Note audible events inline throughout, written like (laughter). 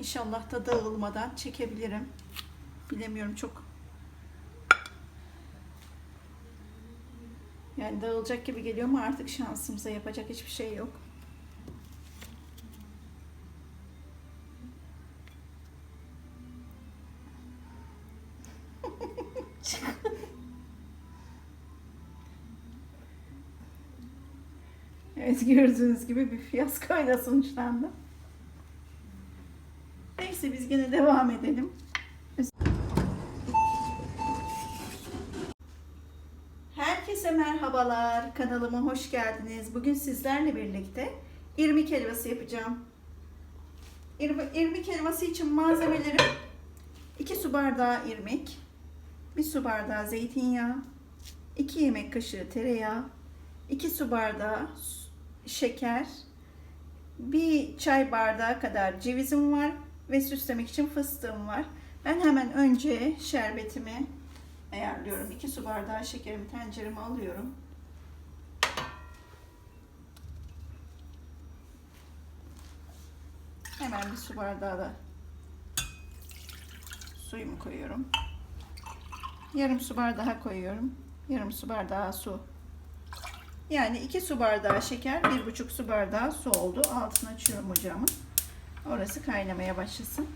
İnşallah da dağılmadan çekebilirim. Bilemiyorum çok. Yani dağılacak gibi geliyor ama artık şansımıza yapacak hiçbir şey yok. (laughs) Evet gördüğünüz gibi bir fiyaskoyla sonuçlandı. Neyse biz gene devam edelim. Herkese merhabalar. Kanalıma hoş geldiniz. Bugün sizlerle birlikte irmik helvası yapacağım. İrmi- İrmik helvası için malzemelerim 2 su bardağı irmik, 1 su bardağı zeytinyağı, 2 yemek kaşığı tereyağı, 2 su bardağı şeker, bir çay bardağı kadar cevizim var ve süslemek için fıstığım var. Ben hemen önce şerbetimi ayarlıyorum. 2 su bardağı şekerimi tencereme alıyorum. Hemen bir su bardağı da suyumu koyuyorum. Yarım su bardağı koyuyorum. Yarım su bardağı su. Yani 2 su bardağı şeker, 1,5 su bardağı su oldu. Altını açıyorum ocağımın. Orası kaynamaya başlasın.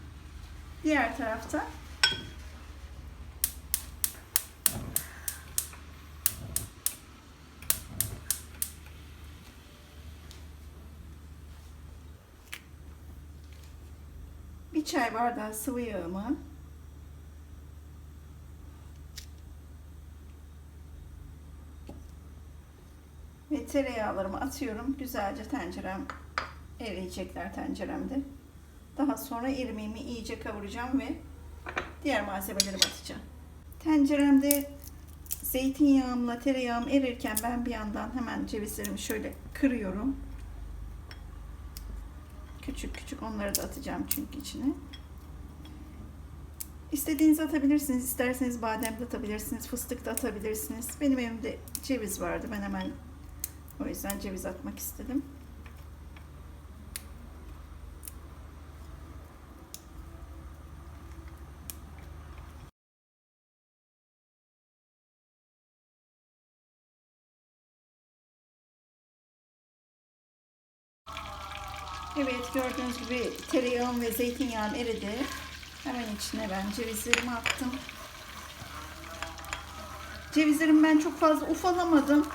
Diğer tarafta bir çay bardağı sıvı yağımı ve tereyağlarımı atıyorum. Güzelce tencerem eriyecekler tenceremde. Daha sonra irmiğimi iyice kavuracağım ve diğer malzemeleri atacağım. Tenceremde zeytinyağımla tereyağım erirken ben bir yandan hemen cevizlerimi şöyle kırıyorum. Küçük küçük onları da atacağım çünkü içine. İstediğinizi atabilirsiniz. İsterseniz badem de atabilirsiniz. Fıstık da atabilirsiniz. Benim evimde ceviz vardı. Ben hemen o yüzden ceviz atmak istedim. Evet gördüğünüz gibi tereyağım ve zeytinyağım eridi. Hemen içine ben cevizlerimi attım. Cevizlerimi ben çok fazla ufalamadım.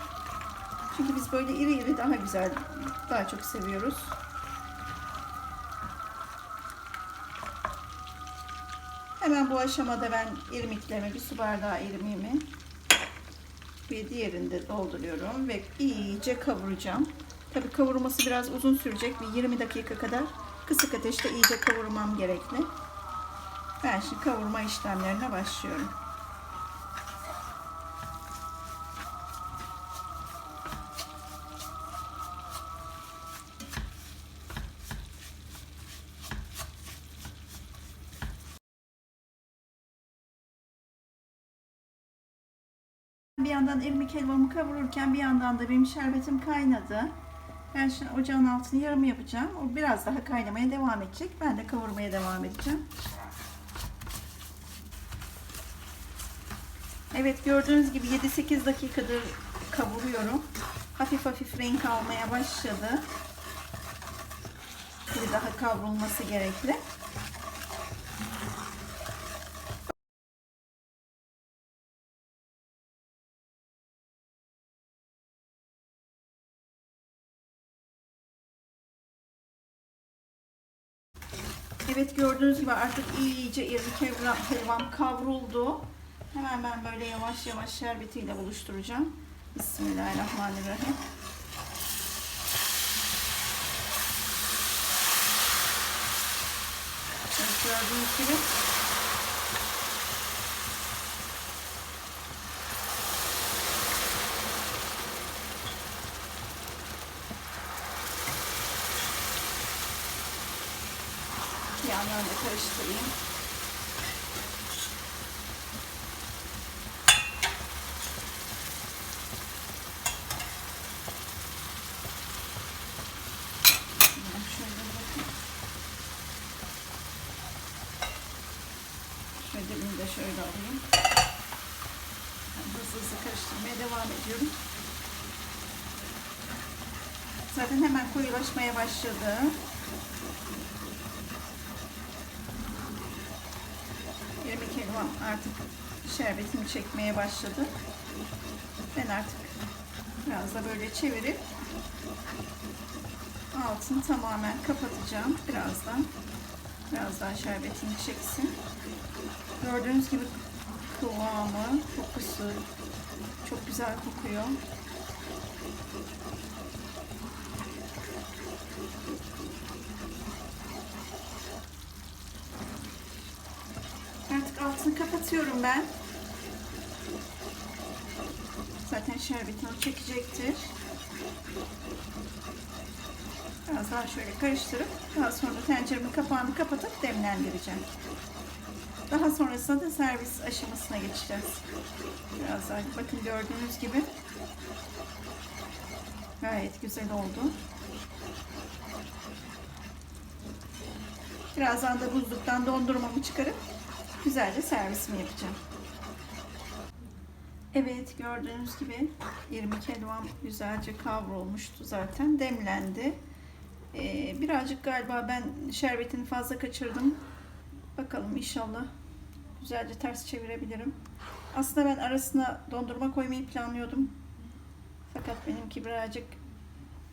Çünkü biz böyle iri iri daha güzel, daha çok seviyoruz. Hemen bu aşamada ben irmiklerimi, bir su bardağı irmiğimi ve diğerini de dolduruyorum ve iyice kavuracağım. Tabii kavurması biraz uzun sürecek. Bir 20 dakika kadar kısık ateşte iyice kavurmam gerekli. Ben şimdi kavurma işlemlerine başlıyorum. Bir yandan irmik helvamı kavururken bir yandan da benim şerbetim kaynadı. Ben şimdi ocağın altını yarım yapacağım. O biraz daha kaynamaya devam edecek. Ben de kavurmaya devam edeceğim. Evet gördüğünüz gibi 7-8 dakikadır kavuruyorum. Hafif hafif renk almaya başladı. Bir daha kavrulması gerekli. Evet gördüğünüz gibi artık iyice helvam, helvam kavruldu. Hemen ben böyle yavaş yavaş şerbetiyle buluşturacağım. Bismillahirrahmanirrahim. Evet, gördüğünüz gibi da karıştırayım. Şöyle. Ödevini de şöyle alayım. Hızlı hızlı karıştırmaya devam ediyorum. Zaten hemen koyulaşmaya başladı. Helvam artık şerbetini çekmeye başladı. Ben artık biraz da böyle çevirip altını tamamen kapatacağım birazdan. Biraz daha şerbetini çeksin. Gördüğünüz gibi kıvamı, kokusu çok güzel kokuyor. Altını kapatıyorum ben. Zaten şerbetini çekecektir. Biraz daha şöyle karıştırıp daha sonra tenceremin kapağını kapatıp demlendireceğim. Daha sonrasında da servis aşamasına geçeceğiz. Biraz daha bakın gördüğünüz gibi gayet güzel oldu. Birazdan da buzluktan dondurmamı çıkarıp güzelce servisimi yapacağım. Evet gördüğünüz gibi irmik helvam güzelce kavrulmuştu zaten demlendi. Ee, birazcık galiba ben şerbetini fazla kaçırdım. Bakalım inşallah güzelce ters çevirebilirim. Aslında ben arasına dondurma koymayı planlıyordum. Fakat benimki birazcık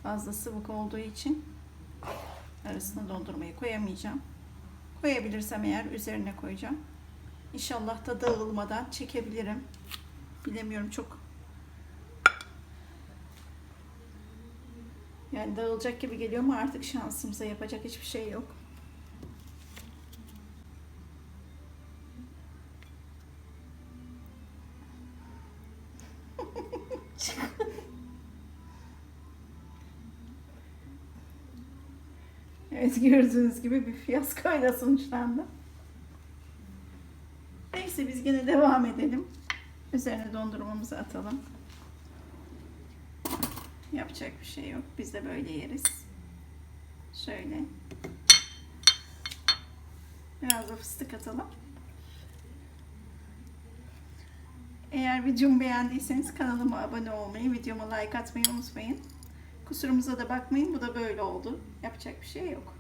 fazla sıvık olduğu için arasına dondurmayı koyamayacağım. Koyabilirsem eğer üzerine koyacağım. İnşallah da dağılmadan çekebilirim. Bilemiyorum çok yani dağılacak gibi geliyor ama artık şansımıza yapacak hiçbir şey yok. (laughs) Evet gördüğünüz gibi bir fiyaskoyla sonuçlandı. Neyse biz yine devam edelim. Üzerine dondurmamızı atalım. Yapacak bir şey yok. Biz de böyle yeriz. Şöyle. Biraz da fıstık atalım. Eğer videomu beğendiyseniz kanalıma abone olmayı, videoma like atmayı unutmayın. Kusurumuza da bakmayın. Bu da böyle oldu. Yapacak bir şey yok.